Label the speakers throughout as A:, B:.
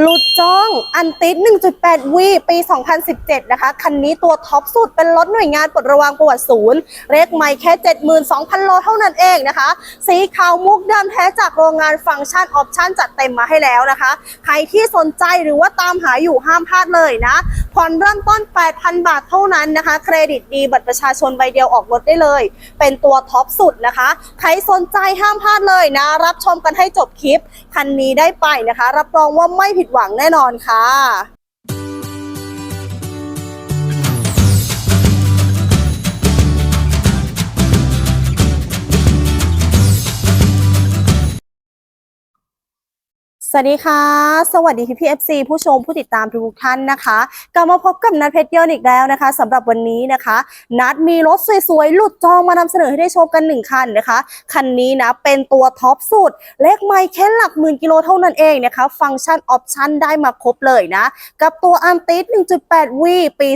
A: หลุดจ้องอันติด 1.8 วีปี 2017 นะคะ คันนี้ตัวท็อปสุดเป็นรถหน่วยงานปลดระวางประวัติศูนย์เลขไม่แค่ 72,000 โลเท่านั้นเองนะคะ สีขาวมุกเดำแท้จากโรงงานฟังก์ชันออปชั่นจัดเต็มมาให้แล้วนะคะ ใครที่สนใจหรือว่าตามหาอยู่ห้ามพลาดเลยนะ ผ่อนเริ่มต้น 8,000 บาทเท่านั้นนะคะ เครดิตดีบัตรประชาชนใบเดียวออกรถได้เลย เป็นตัวท็อปสุดนะคะ ใครสนใจห้ามพลาดเลยนะ รับชมกันให้จบคลิป คันนี้ได้ไปนะคะ รับรองว่าไม่ผิดหวังแน่นอนค่ะ สวัสดีค่ะ สวัสดีพี่พีเอฟซีผู้ชมผู้ติดตามทุกท่านนะคะกลับมาพบกับนัดเพชรเยนอีกแล้วนะคะสำหรับวันนี้นะคะ นัดมีรถสวยๆ หลุดจองมานำเสนอให้ได้ชมกันหนึ่งคันนะคะ คันนี้นะเป็นตัวท็อปสุด เลขไม่แค่หลักหมื่นกิโลเท่านั้นเองนะคะ ฟังก์ชันออปชั่นได้มาครบเลยนะ กับตัวอันติส 1.8 วีปี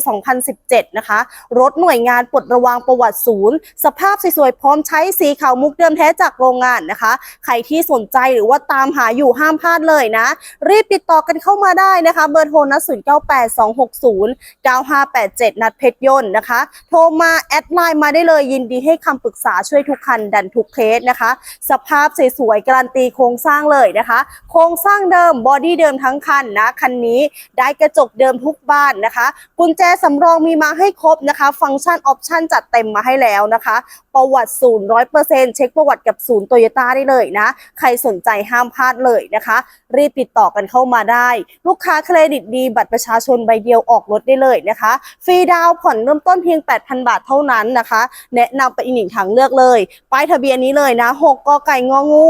A: 2017 นะคะ รถหน่วยงานปลดระวางประวัติศูนย์ สภาพสวยๆพร้อมใช้สีขาวมุกเดิมแท้จากโรงงานนะคะ ใครที่สนใจหรือว่าตามหาอยู่ห้ามพลาดเลยนะ รีบติดต่อกันเข้ามาได้นะคะ เบอร์โทรนะ0 9 8 2 6 0 9 5 8 7นัดเพชรยนต์นะคะ โทรมาแอดไลน์มาได้เลยยินดีให้คำปรึกษาช่วยทุกคันดันทุกเคสนะคะ สภาพสวยๆการันตีโครงสร้างเลยนะคะ โครงสร้างเดิมบอดี้เดิมทั้งคันนะคันนี้ได้กระจกเดิมทุกบ้านนะคะ กุญแจสำรองมีมาให้ครบนะคะ ฟังก์ชันออปชั่นจัดเต็มมาให้แล้วนะคะ ประวัติศูนย์ร้อยเปอร์เซ็นต์เช็คประวัติกับศูนย์โตโยต้าได้เลยนะ ใครสนใจห้ามพลาดเลยนะคะรีบติดต่อกันเข้ามาได้ ลูกค้าเครดิตดีบัตรประชาชนใบเดียวออกรถได้เลยนะคะ ฟรีดาวน์ผ่อนเริ่มต้นเพียง 8,000 บาทเท่านั้นนะคะ แนะนำไปอีกหนึ่งทางเลือกเลย ป้ายทะเบียนนี้เลยนะ 6กไก่งองู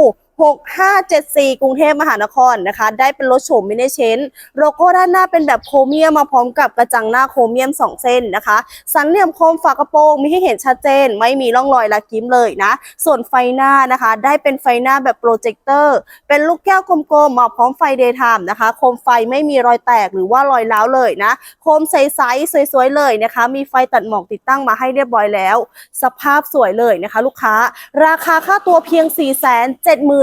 A: 6574 กรุงเทพมหานครนะคะ ได้เป็นรถโฉมมินิเชนโลโก้ด้านหน้าเป็นแบบโครเมียมมาพร้อมกับกระจังหน้าโครเมียม 2 เส้นนะคะ สันเหลี่ยมโคมฝากระโปรงมีให้เห็นชัดเจน ไม่มีร่องรอยละกิ้มเลยนะ ส่วนไฟหน้านะคะ ได้เป็นไฟหน้าแบบโปรเจคเตอร์ เป็นลูกแก้วกลมๆมาพร้อมไฟเดย์ไทม์นะคะ โคมไฟไม่มีรอยแตกหรือว่ารอยร้าวเลยนะ โคมใสๆสวยๆเลยนะคะ มีไฟตัดหมอกติดตั้งมาให้เรียบร้อยแล้ว สภาพสวยเลยนะคะ ลูกค้า ราคาค่าตัวเพียง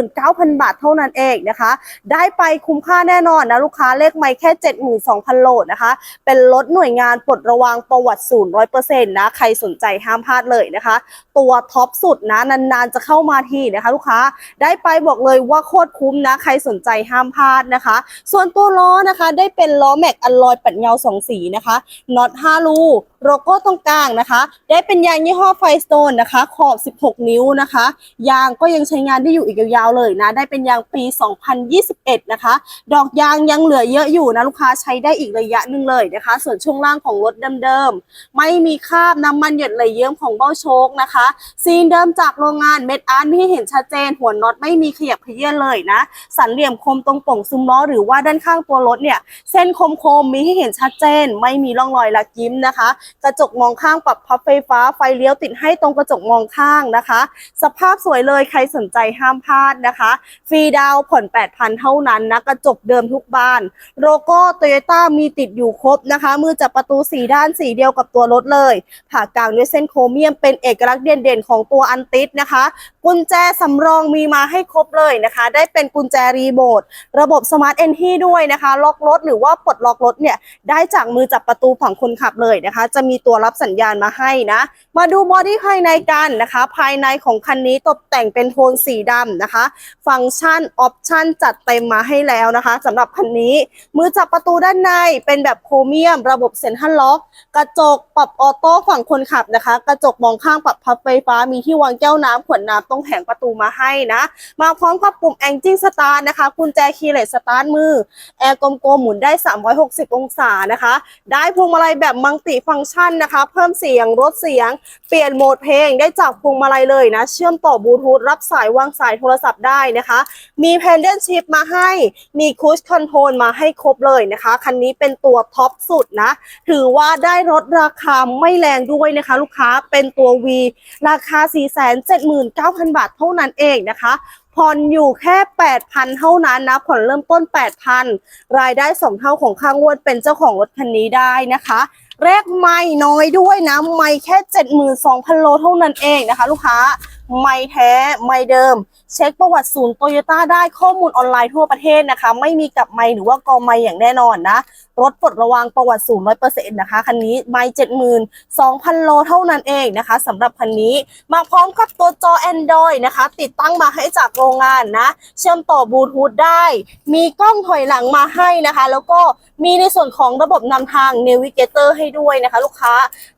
A: 479,000 บาทเท่านั้นเองนะคะ ได้ไปคุ้มค่าแน่นอนนะลูกค้าเลขไม่แค่ 72,000โลนะคะ เป็นรถหน่วยงานปลดระวางประวัติศูนย์ร้อยเปอร์เซ็นต์นะใครสนใจห้ามพลาดเลยนะคะ ตัวท็อปสุดนะนานๆจะเข้ามาทีนะคะ ลูกค้าได้ไปบอกเลยว่าโคตรคุ้มนะใครสนใจห้ามพลาดนะคะ ส่วนตัวล้อนะคะได้เป็นล้อแม็กอลลอยปัดเงาสองสีนะคะน็อต5รูโลโก้ตรงกลางนะคะ ได้เป็นยางยี่ห้อไฟสโตนนะคะ ขอบ 16 นิ้วนะคะ ยางก็ยังใช้งานได้อยู่อีกยาวเลยนะ ได้เป็นยางปี 2021 นะคะ ดอกยางยังเหลือเยอะอยู่นะลูกค้าใช้ได้อีกระยะหนึ่งเลยนะคะ ส่วนช่วงล่างของรถเดิมๆ ไม่มีคราบน้ำมันหยดไหลเยิ้มของเบ้าโชคนะคะ ซีนเดิมจากโรงงานเม็ดอาร์ตไม่ให้เห็นชัดเจน หัวน็อตไม่มีขยับเขยื้อนเลยนะ สันเหลี่ยมคมตรงป่งซุ้มล้อหรือว่าด้านข้างตัวรถเนี่ย เส้นคมๆมีให้เห็นชัดเจน ไม่มีร่องรอยลักยิ้มนะคะ กระจกมองข้างปรับพับไฟฟ้าไฟเลี้ยวติดให้ตรงกระจกมองข้างนะคะ สภาพสวยเลยใครสนใจห้ามพลาดนะคะ ฟรีดาวผ่อน 8,000 เท่านั้นนะกระจกเดิมทุกบาน โลโก้โตโยต้ามีติดอยู่ครบนะคะ มือจับประตูสีด้านสีเดียวกับตัวรถเลย ผ่ากลางด้วยเส้นโครเมียมเป็นเอกลักษณ์เด่นๆของตัวอันติสนะคะ กุญแจสำรองมีมาให้ครบเลยนะคะ ได้เป็นกุญแจรีโมทระบบสมาร์ทเอนทีด้วยนะคะ ล็อกรถหรือว่าปลดล็อกรถเนี่ยได้จากมือจับประตูฝั่งคนขับเลยนะคะ จะมีตัวรับสัญญาณมาให้นะ มาดูบอดี้ภายในกันนะคะ ภายในของคันนี้ตกแต่งเป็นโทนสีดำนะคะฟังก์ชันออปชันจัดเต็มมาให้แล้วนะคะสำหรับคันนี้ มือจับประตูด้านในเป็นแบบโครเมียม ระบบเซ็นทรัลล็อก กระจกปรับออโต้ฝั่งคนขับนะคะ กระจกมองข้างปรับพับไฟฟ้า มีที่วางแก้วน้ำขวดน้ำตรงแผงประตูมาให้นะ มาพร้อมกับปุ่มแองจิ้งสตาร์ทนะคะกุญแจคีย์เลสสตาร์ทมือแอร์กลมๆหมุนได้ 360 องศานะคะ ได้พวงมาลัยแบบมัลติฟังก์ชันนะคะ เพิ่มเสียงลดเสียง เปลี่ยนโหมดเพลงได้จากพวงมาลัยเลยนะ เชื่อมต่อบลูทูธรับสายวางสายโทรศัพท์ได้นะคะ มีแพนเดนชิพมาให้ มีคูชคอนโทรลมาให้ครบเลยนะคะ คันนี้เป็นตัวท็อปสุดนะ ถือว่าได้ลดราคาไม่แรงด้วยนะคะ ลูกค้าเป็นตัว V ราคา 479,000 บาทเท่านั้นเองนะคะผ่อนอยู่แค่ 8,000 เท่านั้นนะ ผ่อนเริ่มต้น 8,000 รายได้ 2 เท่าของข้างงวดเป็นเจ้าของรถคันนี้ได้นะคะ แรกไม่น้อยด้วยนะ ไม่แค่ 72,000 โลเท่านั้นเองนะคะ ลูกค้า ไม่แท้ไม่เดิม เช็คประวัติศูนย์โตโยต้าได้ข้อมูลออนไลน์ทั่วประเทศนะคะ ไม่มีกับไม่หรือว่ากองไม่อย่างแน่นอนนะ รถปลดระวางประวัติศูนย์ร้อยเปอร์เซ็นต์นะคะ คันนี้ไม่เจ็ดหมื่นสองพันโลเท่านั้นเองนะคะสำหรับคันนี้มาพร้อมกับตัวจอ Android นะคะ ติดตั้งมาให้จากโรงงานนะ เชื่อมต่อบลูทูธได้ มีกล้องถอยหลังมาให้นะคะ แล้วก็มีในส่วนของระบบนำทาง Navigator ให้ด้วยนะคะ ลูกค้า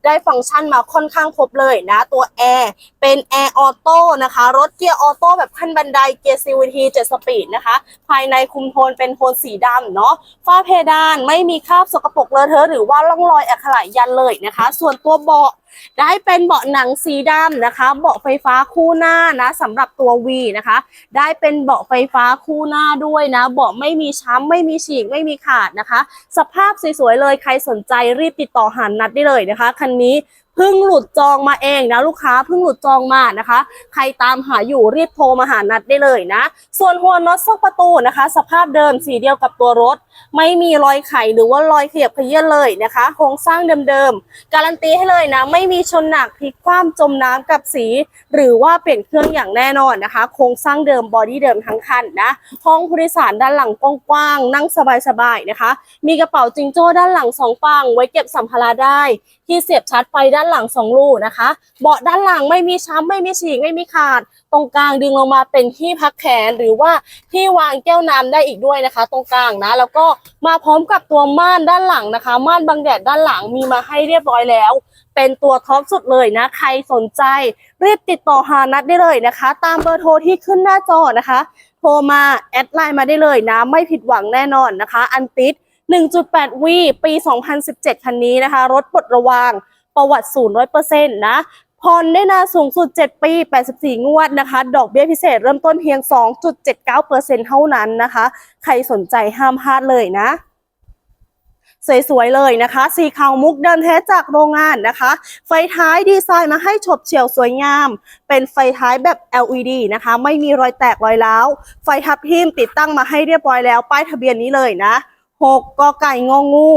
A: ได้ฟังก์ชันมาค่อนข้างครบเลยนะ ตัวแอร์เป็นแอร์ออโโต้นะคะ รถเกียร์ออโต้แบบขั้นบันไดเกียร์ CVT 7สปีดนะคะ ภายในคุมโทนเป็นโทนสีดำเนาะฝ้าเพดานไม่มีคราบสกปรกเลอะเทอะหรือว่าร่องรอยอักขระยันเลยนะคะ ส่วนตัวเบาะได้เป็นเบาะหนังสีดำนะคะ เบาะไฟฟ้าคู่หน้านะสำหรับตัว V นะคะ ได้เป็นเบาะไฟฟ้าคู่หน้าด้วยนะ เบาะไม่มีช้ำไม่มีฉีกไม่มีขาดนะคะ สภาพสวยๆเลยใครสนใจรีบติดต่อหานัดได้เลยนะคะคันนี้ เพิ่งหลุดจองมาเองนะลูกค้าเพิ่งหลุดจองมานะคะ ใครตามหาอยู่รีบโทรมาหานัดได้เลยนะ ส่วนหัวน็อตซอกประตูนะคะ สภาพเดิมสีเดียวกับตัวรถ ไม่มีรอยไขหรือว่ารอยขยับเขยื้อนเลยนะคะโครงสร้างเดิมๆ การันตีให้เลยนะ ไม่มีชนหนักพลิกคว่ำจมน้ำกับสี หรือว่าเปลี่ยนเครื่องอย่างแน่นอนนะคะ โครงสร้างเดิมบอดี้เดิมทั้งคันนะห้องผู้โดยสารด้านหลังกว้างๆนั่งสบายๆนะคะ มีกระเป๋าจิงโจ้ด้านหลังสองฝั่งไว้เก็บสัมภาระได้ ที่เสียบชาร์จไฟด้านหลังสองลูกนะคะ เบาะด้านหลังไม่มีช้ำไม่มีฉีกไม่มีขาดตรงกลางดึงลงมาเป็นที่พักแขนหรือว่าที่วางแก้วน้ำได้อีกด้วยนะคะ ตรงกลางนะ แล้วก็มาพร้อมกับตัวม่านด้านหลังนะคะ ม่านบังแดดด้านหลังมีมาให้เรียบร้อยแล้ว เป็นตัวท็อปสุดเลยนะ ใครสนใจ รีบติดต่อหานัดได้เลยนะคะ ตามเบอร์โทรที่ขึ้นหน้าจอนะคะ โทรมาแอดไลน์มาได้เลยนะ ไม่ผิดหวังแน่นอนนะคะ อันติด1.8วีปี 2017 คันนี้นะคะ รถปลดระวางประวัติศูนย์ร้อยเปอร์เซ็นต์นะ ผ่อนได้นานสูงสุด 7 ปี 84 งวดนะคะ ดอกเบี้ยพิเศษเริ่มต้นเพียง 2.79%เท่านั้นนะคะ ใครสนใจห้ามพลาดเลยนะ สวยๆเลยนะคะ สีขาวมุกเดินแท้จากโรงงานนะคะ ไฟท้ายดีไซน์มาให้ฉบเฉี่ยวสวยงาม เป็นไฟท้ายแบบ LED นะคะ ไม่มีรอยแตกรอยร้าว ไฟทับทิมติดตั้งมาให้เรียบร้อยแล้ว ป้ายทะเบียนนี้เลยนะ 6กไก่งองู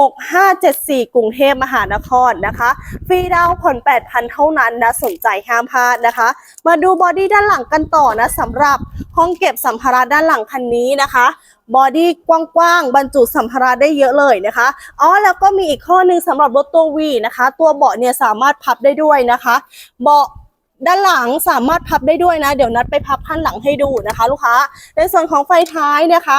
A: 6574 กรุงเทพมหานครนะคะ ฟรีดาวน์ผ่อน 8,000 เท่านั้นนะ สนใจห้ามพลาดนะคะ มาดูบอดี้ด้านหลังกันต่อนะสำหรับห้องเก็บสัมภาระด้านหลังคันนี้นะคะบอดี้กว้างๆ บรรจุสัมภาระได้เยอะเลยนะคะ อ๋อ แล้วก็มีอีกข้อหนึ่งสำหรับรถตัววีนะคะ ตัวเบาะเนี่ยสามารถพับได้ด้วยนะคะ เบาะด้านหลังสามารถพับได้ด้วยนะ เดี๋ยวนัดไปพับข้างหลังให้ดูนะคะ ลูกค้า ในส่วนของไฟท้ายนะคะ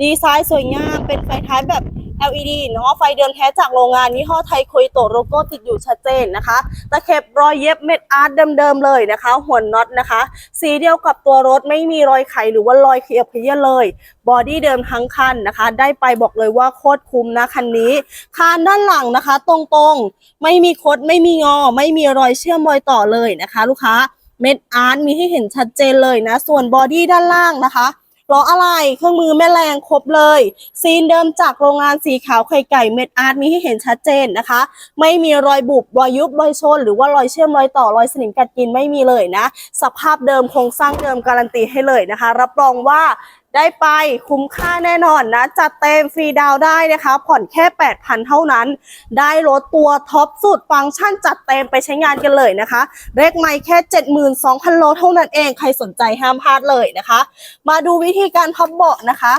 A: ดีไซน์สวยงาม เป็นไฟท้ายแบบ LED เนาะไฟเดิมแท้จากโรงงานยี่ห้อไทยโคยโตโลโก้ติดอยู่ชัดเจนนะคะตะเข็บรอยเย็บเม็ดอาร์ตเดิมๆเลยนะคะ หัวน็อตนะคะ สีเดียวกับตัวรถไม่มีรอยไขหรือว่ารอยเขียบเขยี้ยเลยบอดี้เดิมทั้งคันนะคะ ได้ไปบอกเลยว่าโคตรคุ้มนะคันนี้คานด้านหลังนะคะ ตรงๆไม่มีคดไม่มีงอ ไม่มีรอยเชื่อมรอยต่อเลยนะคะ ลูกค้าเม็ดอาร์ตมีให้เห็นชัดเจนเลยนะ ส่วนบอดี้ด้านล่างนะคะ ล้ออะไรเครื่องมือแม่แรงครบเลย ซีนเดิมจากโรงงานสีขาวไข่ไก่เม็ดอาร์ตมีให้เห็นชัดเจนนะคะ ไม่มีรอยบุบรอยยุบรอยชน หรือว่ารอยเชื่อมรอยต่อรอยสนิมกัดกินไม่มีเลยนะ สภาพเดิมโครงสร้างเดิมการันตีให้เลยนะคะ รับรองว่าได้ไปคุ้มค่าแน่นอนนะจัดเต็มฟรีดาวได้นะคะ ผ่อนแค่ 8,000 เท่านั้น ได้รถตัวท็อปสุดฟังก์ชันจัดเต็มไปใช้งานกันเลยนะคะ เลขไม่แค่ 72,000 โลเท่านั้นเองใครสนใจห้ามพลาดเลยนะคะ มาดูวิธีการพับเบาะนะคะ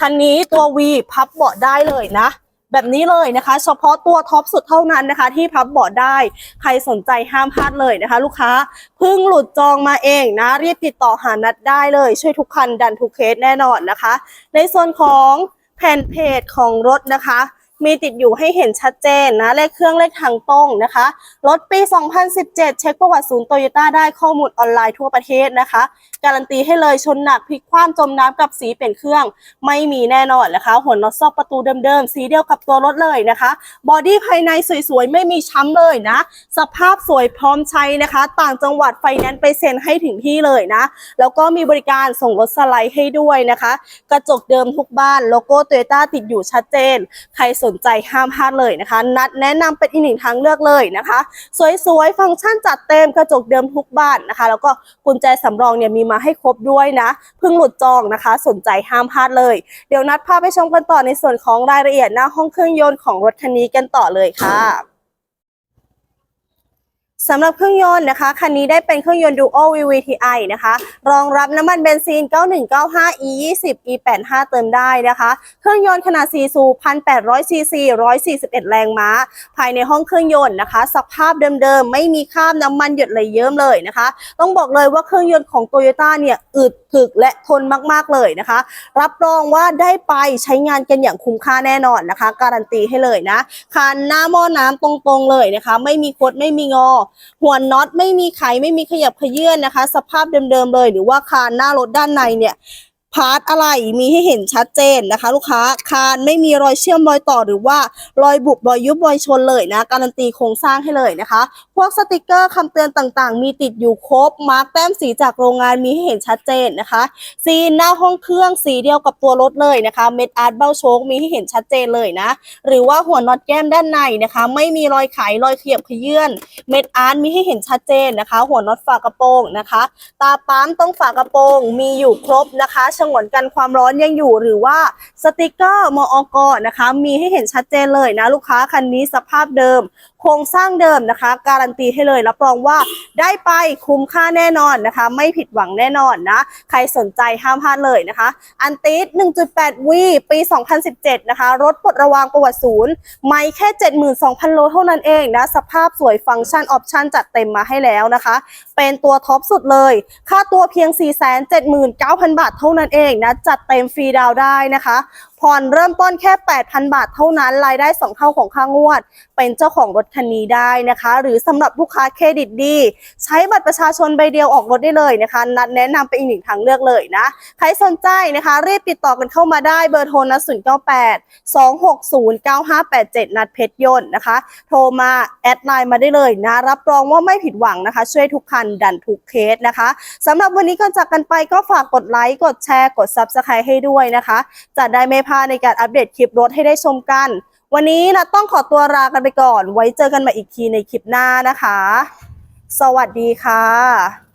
A: คันนี้ตัว V พับเบาะได้เลยนะ แบบนี้เลยนะคะ เฉพาะตัวท็อปสุดเท่านั้นนะคะ ที่พับเบาะได้ ใครสนใจห้ามพลาดเลยนะคะ ลูกค้าเพิ่งหลุดจองมาเองนะรีบติดต่อหานัดได้เลย ช่วยทุกคันดันทุกเคสแน่นอนนะคะ ในส่วนของแผ่นเพจของรถนะคะ มีติดอยู่ให้เห็นชัดเจนนะ เลขเครื่องเลขทางตรงนะคะ รถปี 2017 เช็คประวัติศูนย์โตโยต้าได้ข้อมูลออนไลน์ทั่วประเทศนะคะ การันตีให้เลยชนหนักพลิกคว่ำจมน้ำกับสีเปลี่ยนเครื่อง ไม่มีแน่นอนนะคะ หัวน็อตซอกประตูเดิมๆ สีเดียวกับตัวรถเลยนะคะ บอดี้ภายในสวยๆ ไม่มีช้ำเลยนะ สภาพสวยพร้อมใช้นะคะ ต่างจังหวัดไฟแนนซ์ไปเซ็นให้ถึงที่เลยนะ แล้วก็มีบริการส่งรถสไลด์ให้ด้วยนะคะ กระจกเดิมทุกบ้านโลโก้โตโยต้าติดอยู่ชัดเจนใครสนใจห้ามพลาดเลยนะคะ นัดแนะนำเป็นอีกหนึ่งทางเลือกเลยนะคะ สวยๆ ฟังก์ชันจัดเต็มกระจกเดิมทุกบ้านนะคะ แล้วก็กุญแจสำรองเนี่ยมีมาให้ครบด้วยนะเพิ่งหลุดจองนะคะ สนใจห้ามพลาดเลย เดี๋ยวนัดพาไปชมกันต่อในส่วนของรายละเอียดหน้าห้องเครื่องยนต์ของรถคันนี้กันต่อเลยค่ะ สำหรับเครื่องยนต์นะคะ คันนี้ได้เป็นเครื่องยนต์ Duo VVTi นะคะ รองรับน้ำมันเบนซิน 9195 E20 E85 เติมได้นะคะ เครื่องยนต์ขนาด4สูบ1,800ซีซี141 แรงม้า ภายในห้องเครื่องยนต์นะคะ สภาพเดิมๆ ไม่มีคราบน้ำมันหยดไหลเยิ้มเลยนะคะ ต้องบอกเลยว่าเครื่องยนต์ของ Toyota เนี่ยอึดถึกและทนมากๆเลยนะคะ รับรองว่าได้ไปใช้งานกันอย่างคุ้มค่าแน่นอนนะคะ การันตีให้เลยนะคันหน้าหม้อน้ำตรงๆเลยนะคะ ไม่มีคดไม่มีงอหัวน็อตไม่มีไขไม่มีขยับขยื่นนะคะ สภาพเดิมๆเลย หรือว่าคานหน้ารถด้านในเนี่ย พาร์ทอะไรมีให้เห็นชัดเจนนะคะ ลูกค้าคานไม่มีรอยเชื่อมรอยต่อหรือว่ารอยบุบรอยยุบรอยชนเลยนะ การันตีโครงสร้างให้เลยนะคะ พวกสติกเกอร์คำเตือนต่างๆ มีติดอยู่ครบมาร์กแต้มสีจากโรงงานมีให้เห็นชัดเจนนะคะ ซีนหน้าห้องเครื่องสีเดียวกับตัวรถเลยนะคะเม็ดอาร์ตเบ้าโชคมีให้เห็นชัดเจนเลยนะ หรือว่าหัวน็อตแก้มด้านในนะคะ ไม่มีรอยไขรอยเขียบขยื่นเม็ดอาร์ตมีให้เห็นชัดเจนนะคะ หัวน็อตฝากระโปรงนะคะ ตาปั๊มต้องฝากระโปรงมีอยู่ครบนะคะงวนกันความร้อนยังอยู่หรือว่าสติกเกอร์มอกนะคะ มีให้เห็นชัดเจนเลยนะลูกค้าคันนี้สภาพเดิม ครงสร้างเดิมนะคะ การันตีให้เลยรับรองว่าได้ไปคุ้มค่าแน่นอนนะคะ ไม่ผิดหวังแน่นอนนะใครสนใจห้ามพลาดเลยนะคะ อันติส1.8 วีปี 2017 นะคะ รถปลดระวางประวัติศูนย์ ไม่แค่ 72,000 โลเท่านั้นเองนะ สภาพสวยฟังก์ชันออปชันจัดเต็มมาให้แล้วนะคะ เป็นตัวท็อปสุดเลย ค่าตัวเพียง 479,000 บาทเท่านั้นเองนะ จัดเต็มฟรีดาวได้นะคะผ่อนเริ่มต้นแค่ 8,000 บาทเท่านั้น รายได้ 2 เท่าของค่างวด เป็นเจ้าของรถคันนี้ได้นะคะ หรือสำหรับลูกค้าเครดิตดี ใช้บัตรประชาชนใบเดียวออกรถได้เลยนะคะ นัดแนะนำเป็นอีกหนึ่งทางเลือกเลยนะ ใครสนใจนะคะ รีบติดต่อกันเข้ามาได้เบอร์โทรนะ098 260 9587 นัดเพชรยนต์นะคะ โทรมาแอดไลน์มาได้เลยนะ รับรองว่าไม่ผิดหวังนะคะ ช่วยทุกคันดันทุกเคสนะคะสำหรับวันนี้ก่อนจากกันไปก็ฝากกดไลค์กดแชร์กด Subscribe ให้ด้วยนะคะ จะได้ไม่พลาดในการอัปเดตคลิปรถให้ได้ชมกัน วันนี้นะต้องขอตัวลากันไปก่อน ไว้เจอกันใหมาอีกทีในคลิปหน้านะคะ สวัสดีค่ะ